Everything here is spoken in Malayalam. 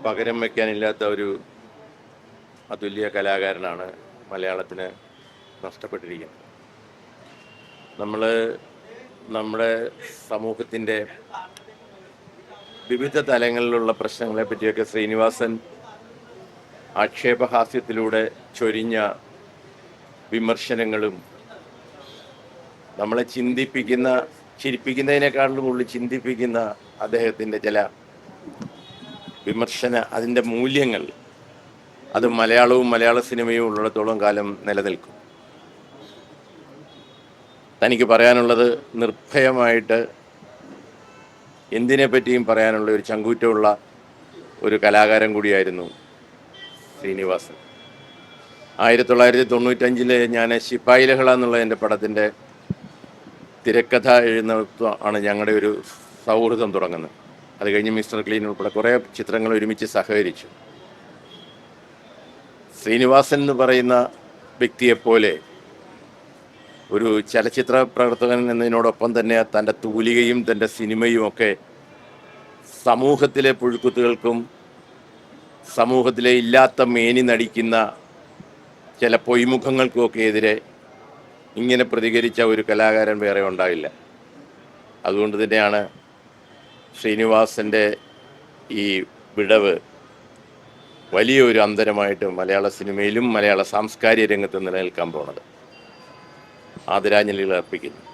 പകരം വയ്ക്കാനില്ലാത്ത ഒരു അതുല്യ കലാകാരനാണ് മലയാളത്തിന് നഷ്ടപ്പെട്ടിരിക്കുന്നത്. നമ്മൾ നമ്മുടെ സമൂഹത്തിന്റെ വിവിധ തലങ്ങളിലുള്ള പ്രശ്നങ്ങളെ പറ്റിയൊക്കെ ശ്രീനിവാസൻ ആക്ഷേപഹാസ്യത്തിലൂടെ ചൊരിഞ്ഞ വിമർശനങ്ങളും നമ്മളെ ചിന്തിപ്പിക്കുന്ന ചിരിപ്പിക്കുന്നതിനേക്കാളും കൂടുതൽ ചിന്തിപ്പിക്കുന്ന അദ്ദേഹത്തിന്റെ ചില വിമർശന അതിന്റെ മൂല്യങ്ങൾ അത് മലയാളവും മലയാള സിനിമയും ഉള്ളിടത്തോളം കാലം നിലനിൽക്കും. തനിക്ക് പറയാനുള്ളത് നിർഭയമായിട്ട് എന്തിനെ പറ്റിയും പറയാനുള്ള ഒരു ചങ്കൂറ്റമുള്ള ഒരു കലാകാരൻ കൂടിയായിരുന്നു ശ്രീനിവാസൻ. ആയിരത്തി തൊള്ളായിരത്തി തൊണ്ണൂറ്റഞ്ചിൽ ഞാൻ ശിപ്പായി ലഹള എന്നുള്ള എന്റെ പടത്തിന്റെ തിരക്കഥ എഴുന്നത്വം ആണ് ഞങ്ങളുടെ ഒരു സൗഹൃദം തുടങ്ങുന്നത്. അത് കഴിഞ്ഞ് മിസ്റ്റർ ക്ലീൻ ഉൾപ്പെടെ കുറേ ചിത്രങ്ങൾ ഒരുമിച്ച് സഹകരിച്ചു. ശ്രീനിവാസൻ എന്ന് പറയുന്ന വ്യക്തിയെപ്പോലെ ഒരു ചലച്ചിത്ര പ്രവർത്തകൻ എന്നതിനോടൊപ്പം തന്നെ തന്റെ തൂലികയും തന്റെ സിനിമയും ഒക്കെ സമൂഹത്തിലെ പുഴുക്കുത്തുകൾക്കും സമൂഹത്തിലെ ഇല്ലാത്ത മേനി നടിക്കുന്ന ചില പൊയ്മുഖങ്ങൾക്കുമൊക്കെ എതിരെ ഇങ്ങനെ പ്രതികരിച്ച ഒരു കലാകാരൻ വേറെ ഉണ്ടാവില്ല അതുകൊണ്ട് തന്നെയാണ് ശ്രീനിവാസന്റെ ഈ വിടവ് വലിയൊരു അന്തരമായിട്ട് മലയാള സിനിമയിലും മലയാള സാംസ്കാരിക രംഗത്ത് നിലനിൽക്കാൻ പോണത്. ആദരാഞ്ജലികൾ അർപ്പിക്കുന്നു.